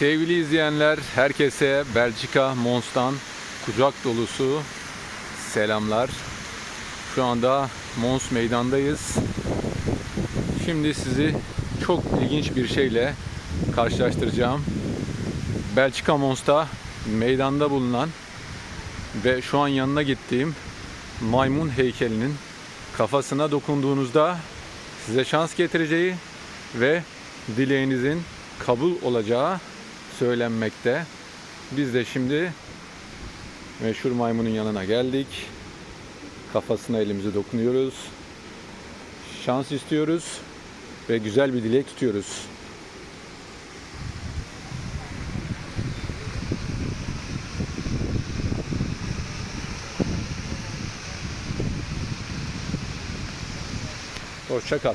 Sevgili izleyenler, herkese Belçika Mons'tan kucak dolusu selamlar. Şu anda Mons meydandayız. Şimdi sizi çok ilginç bir şeyle karşılaştıracağım. Belçika Mons'ta meydanda bulunan ve şu an yanına gittiğim maymun heykelinin kafasına dokunduğunuzda size şans getireceği ve dileğinizin kabul olacağı söylenmekte. Biz de şimdi meşhur maymunun yanına geldik. Kafasına elimizi dokunuyoruz. Şans istiyoruz ve güzel bir dilek tutuyoruz. Hoşça kal.